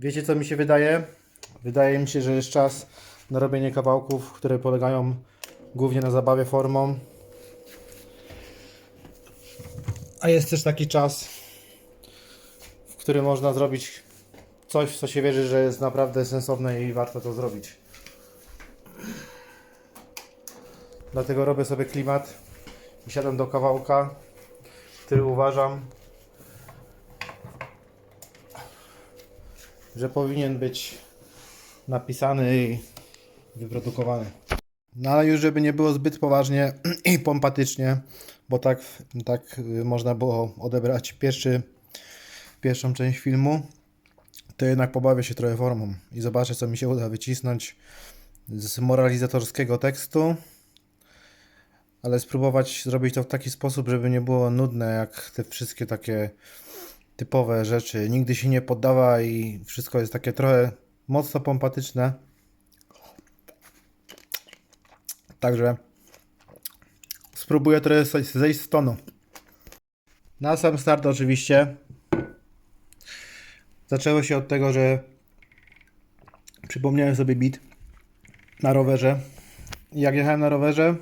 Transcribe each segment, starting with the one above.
Wiecie co mi się wydaje? Wydaje mi się, że jest czas na robienie kawałków, które polegają głównie na zabawie formą. A jest też taki czas, w którym można zrobić coś, w co się wierzy, że jest naprawdę sensowne i warto to zrobić. Dlatego robię sobie klimat i siadam do kawałka, który uważam, że powinien być napisany i wyprodukowany. No ale już żeby nie było zbyt poważnie i pompatycznie, bo tak, tak y, można było odebrać pierwszy, pierwszą część filmu, to jednak pobawię się trochę formą i zobaczę co mi się uda wycisnąć z moralizatorskiego tekstu, ale spróbować zrobić to w taki sposób, żeby nie było nudne jak te wszystkie takie typowe rzeczy. Nigdy się nie poddawa i wszystko jest takie trochę mocno pompatyczne. Także spróbuję trochę zejść- z tonu. Na sam start oczywiście zaczęło się od tego, że przypomniałem sobie beat na rowerze. Jak jechałem na rowerze,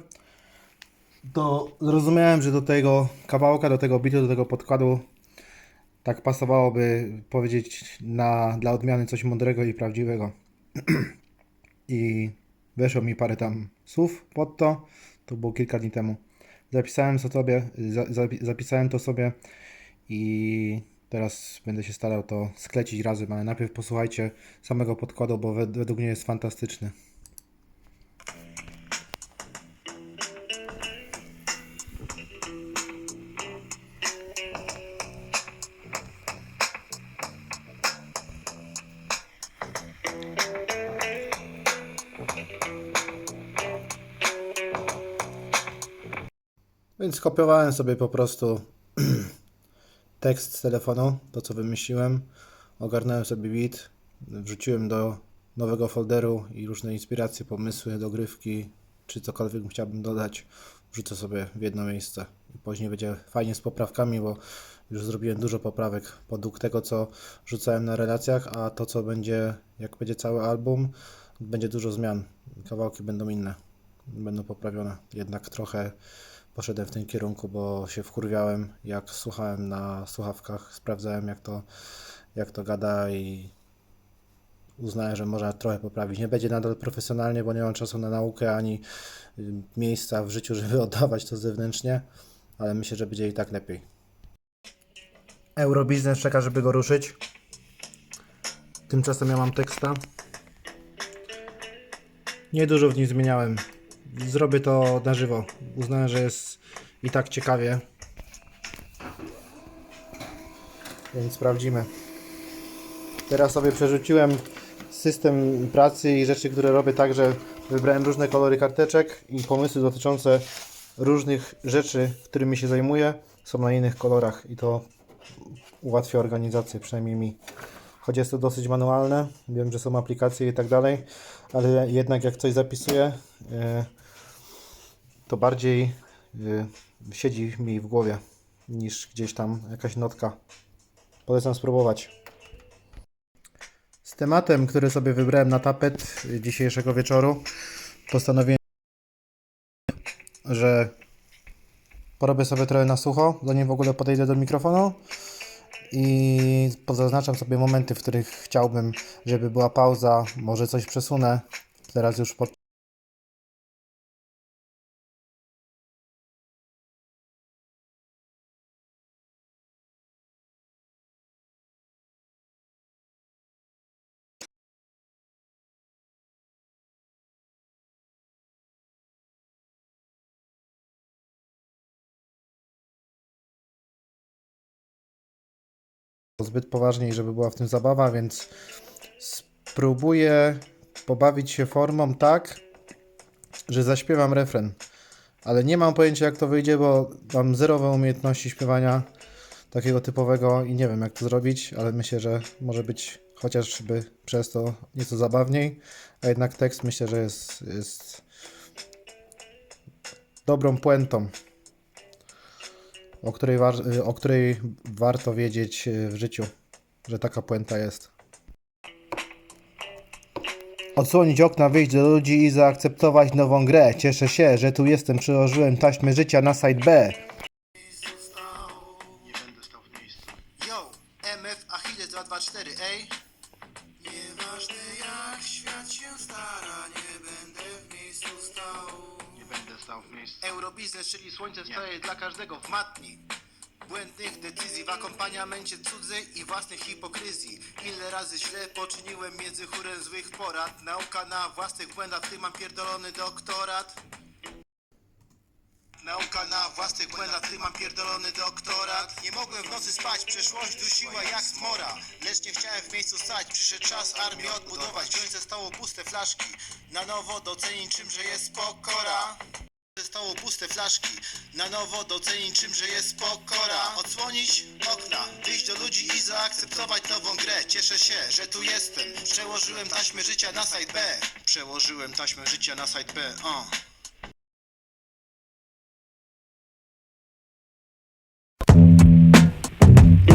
to zrozumiałem, że do tego kawałka, do tego bitu, do tego podkładu tak pasowałoby powiedzieć na, dla odmiany coś mądrego i prawdziwego. I weszło mi parę tam słów pod to. To było kilka dni temu. Zapisałem to sobie, za, zapi- zapisałem to sobie i teraz będę się starał to sklecić razem, ale najpierw posłuchajcie samego podkładu, bo wed- według mnie jest fantastyczny. Więc skopiowałem sobie po prostu tekst z telefonu, to co wymyśliłem, ogarnąłem sobie beat, wrzuciłem do nowego folderu i różne inspiracje, pomysły, dogrywki, czy cokolwiek chciałbym dodać, wrzucę sobie w jedno miejsce. I później będzie fajnie z poprawkami, bo już zrobiłem dużo poprawek podług tego, co rzucałem na relacjach, a to, co będzie, jak będzie cały album, będzie dużo zmian. Kawałki będą inne, będą poprawione. Jednak trochę poszedłem w tym kierunku, bo się wkurwiałem, jak słuchałem na słuchawkach, sprawdzałem jak to, jak to gada i uznałem, że można trochę poprawić. Nie będzie nadal profesjonalnie, bo nie mam czasu na naukę ani y, miejsca w życiu, żeby oddawać to zewnętrznie, ale myślę, że będzie i tak lepiej. Eurobiznes czeka, żeby go ruszyć. Tymczasem ja mam teksta. Niedużo w nim zmieniałem. Zrobię to na żywo. Uznałem, że jest i tak ciekawie. Więc sprawdzimy. Teraz sobie przerzuciłem system pracy i rzeczy, które robię tak, że wybrałem różne kolory karteczek i pomysły dotyczące różnych rzeczy, którymi się zajmuję, są na innych kolorach i to ułatwia organizację, przynajmniej mi. Choć jest to dosyć manualne, wiem, że są aplikacje i tak dalej, ale jednak jak coś zapisuję, e, to bardziej y, siedzi mi w głowie niż gdzieś tam jakaś notka. Polecam spróbować. Z tematem, który sobie wybrałem na tapet dzisiejszego wieczoru, postanowiłem, że porobię sobie trochę na sucho, zanim w ogóle podejdę do mikrofonu i pozaznaczam sobie momenty, w których chciałbym, żeby była pauza, może coś przesunę. Teraz już pod zbyt poważnie żeby była w tym zabawa, więc spróbuję pobawić się formą tak, że zaśpiewam refren. Ale nie mam pojęcia jak to wyjdzie, bo mam zerowe umiejętności śpiewania takiego typowego i nie wiem jak to zrobić, ale myślę, że może być chociażby przez to nieco zabawniej, a jednak tekst myślę, że jest, jest dobrą puentą, o której, y, o której warto wiedzieć y, w życiu, że taka puenta jest. Odsłonić okna, wyjść do ludzi i zaakceptować nową grę. Cieszę się, że tu jestem, przyłożyłem taśmę życia na side B. wstaje dla każdego w matni. Błędnych decyzji w akompaniamencie cudzej i własnej hipokryzji. Ile razy źle poczyniłem między chórem złych porad. Nauka na własnych błędach, w tym mam pierdolony doktorat. Nauka na własnych błędach, ty mam pierdolony doktorat. Nie mogłem w nocy spać, przeszłość dusiła jak smora Lecz nie chciałem w miejscu stać, przyszedł czas armię odbudować. Wziąć ze stołu puste flaszki, na nowo docenić czymże jest pokora ze stołu puste flaszki, na nowo docenić czymże jest pokora. Odsłonić okna, wyjść do ludzi i zaakceptować nową grę. Cieszę się, że tu jestem, przełożyłem taśmę życia na site B. Przełożyłem taśmę życia na site B, uh.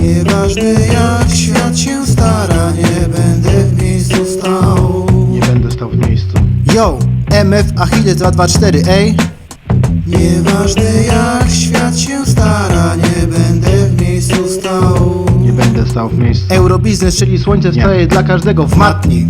Nieważne jak świat się stara, nie będę w miejscu stał. Nie będę stał w miejscu. Yo, MF Achilles 224, ej Nieważne jak świat się stara, nie będę w miejscu stał Nie będę stał w miejscu. Eurobiznes, czyli słońce Nie. wstaje dla każdego w matni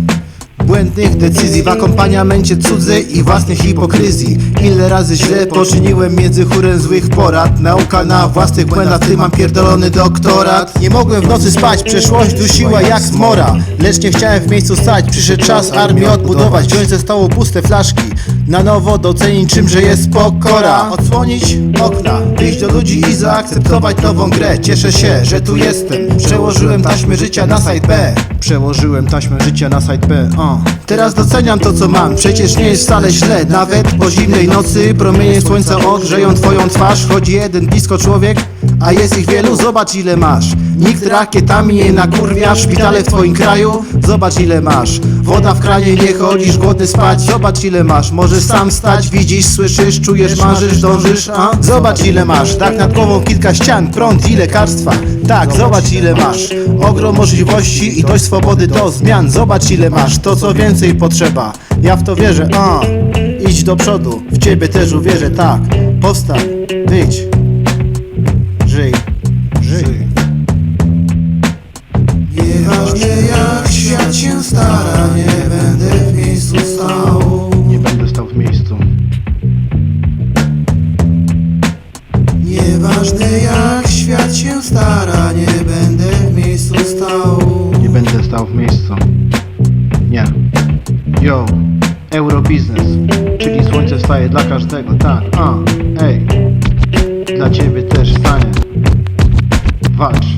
Błędnych decyzji. W akompaniamencie cudzej i własnej hipokryzji. Ile razy źle poczyniłem między chórem złych porad. Nauka na własnych błędach, ty mam pierdolony doktorat. Nie mogłem w nocy spać, przeszłość dusiła jak zmora. Lecz nie chciałem w miejscu stać, przyszedł czas armię odbudować. Wziąć ze stołu puste flaszki, na nowo docenić czymże jest pokora. Odsłonić okna, wyjść do ludzi i zaakceptować nową grę. Cieszę się, że tu jestem, przełożyłem taśmy życia na site B. Przełożyłem taśmę życia na site B, uh. Teraz doceniam to co mam, przecież nie jest wcale źle. Nawet po zimnej nocy promienie słońca ogrzeją twoją twarz. Chodzi jeden blisko człowiek, a jest ich wielu, zobacz ile masz. Nikt rakietami nie nakurwia, szpitale w twoim kraju Zobacz ile masz, woda w kranie, nie chodzisz głodny spać. Zobacz ile masz, możesz sam stać, widzisz, słyszysz, czujesz, marzysz, dążysz a? Zobacz ile masz, tak nad głową kilka ścian, prąd i lekarstwa. Tak, zobacz ile masz, ogrom możliwości i dość swobody do zmian. Zobacz ile masz, to co więcej potrzeba. Ja w to wierzę, a Idź do przodu, w ciebie też uwierzę, tak Powstań, wyjdź w miejscu. Nie. Yo, Eurobiznes, czyli słońce wstaje dla każdego, tak, a, ej, dla ciebie też stanie. Walcz.